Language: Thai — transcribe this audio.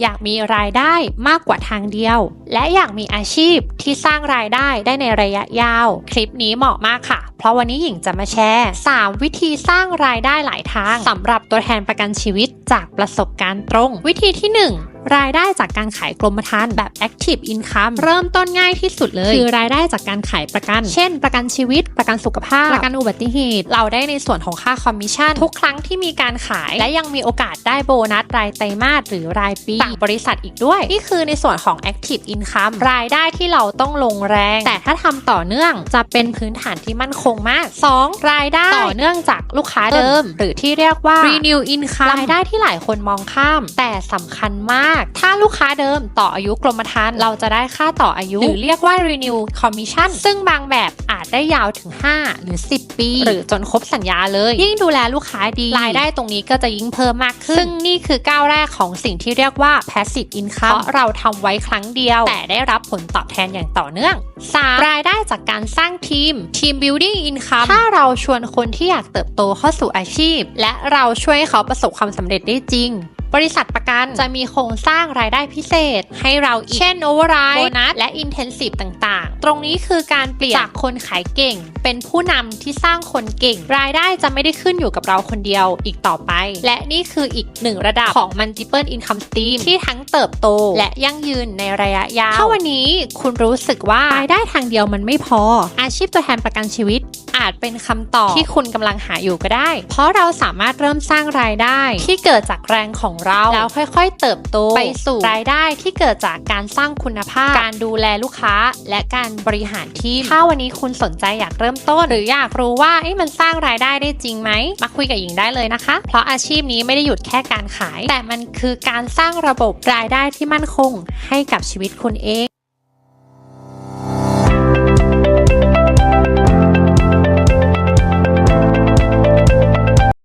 อยากมีรายได้มากกว่าทางเดียว และอยากมีอาชีพที่สร้างรายได้ได้ในระยะยาว คลิปนี้เหมาะมากค่ะ เพราะวันนี้หญิงจะมาแชร์ 3 วิธีสร้างรายได้หลายทางสำหรับตัวแทนประกันชีวิตจากประสบการณ์ตรง วิธีที่ 1 รายได้จากการขายกรมธรรม์แบบ Active Income เริ่มต้นง่ายที่สุดเลย คือรายได้จากการขายประกัน เช่น ประกันชีวิต ประกันสุขภาพ ประกันอุบัติเหตุ เราได้ในส่วนของค่าคอมมิชชั่น ทุกครั้งที่มีการขาย และยังมีโอกาสได้โบนัสรายไตรมาสหรือรายปีจากบริษัทอีกด้วย นี่คือในส่วนของ Active Income รายได้ที่เราต้องลงแรง แต่ถ้าทำต่อเนื่องจะเป็นพื้นฐานที่มั่นคงมาก 2. รายได้ต่อเนื่องจากลูกค้าเดิม หรือที่เรียกว่า Renew Income รายได้ที่หลายคนมองข้าม แต่สำคัญมากถ้าลูกค้าเดิมต่ออายุกรมธรรม์เราจะได้ค่าต่ออายุ หรือเรียกว่า Renew Commission ซึ่งบางแบบอาจได้ยาวถึง 5 หรือ 10 ปี หรือจนครบสัญญาเลย ยิ่งดูแลลูกค้าดี รายได้ตรงนี้ก็จะยิ่งเพิ่มมากขึ้น ซึ่งนี่คือก้าวแรกของสิ่งที่เรียกว่า Passive Income เพราะเราทำไว้ครั้งเดียว แต่ได้รับผลตอบแทนอย่างต่อเนื่อง 3. รายได้จากการสร้างทีม Team Building Income ถ้าเราชวนคนที่อยากเติบโตเข้าสู่อาชีพ และเราช่วยให้เขาประสบความสำเร็จได้จริง บริษัทประกันจะมีโครงสร้างรายได้พิเศษ ให้เราอีกเช่นโอเวอร์ไรด์โบนัสและอินเทนซีฟต่างๆ ตรงนี้คือการเปลี่ยนจากคนขายเก่ง เป็นผู้นำที่สร้างคนเก่ง รายได้จะไม่ได้ขึ้นอยู่กับเราคนเดียวอีกต่อไป และนี่คืออีกหนึ่งระดับของ multiple income stream ที่ทั้งเติบโต และยั่งยืนในระยะยาวถ้าวันนี้คุณรู้สึกว่ารายได้ทางเดียวมันไม่พอ อาชีพตัวแทนประกันชีวิต อาจเป็นคำตอบที่คุณกำลังหาอยู่ก็ได้ เพราะเราสามารถเริ่มสร้างรายได้ที่เกิดจากแรงของเรา แล้วค่อยๆ เติบโตไปสู่รายได้ที่เกิดจากการสร้างคุณภาพ การดูแลลูกค้า และการบริหารทีมถ้าวันนี้คุณสนใจอยากเริ่มต้น หรืออยากรู้ว่าเอ๊ะมันสร้างรายได้ได้จริงไหมมาคุยกับหญิงได้เลยนะคะ เพราะอาชีพนี้ไม่ได้หยุดแค่การขาย แต่มันคือการสร้างระบบรายได้ที่มั่นคงให้กับชีวิตคุณเอง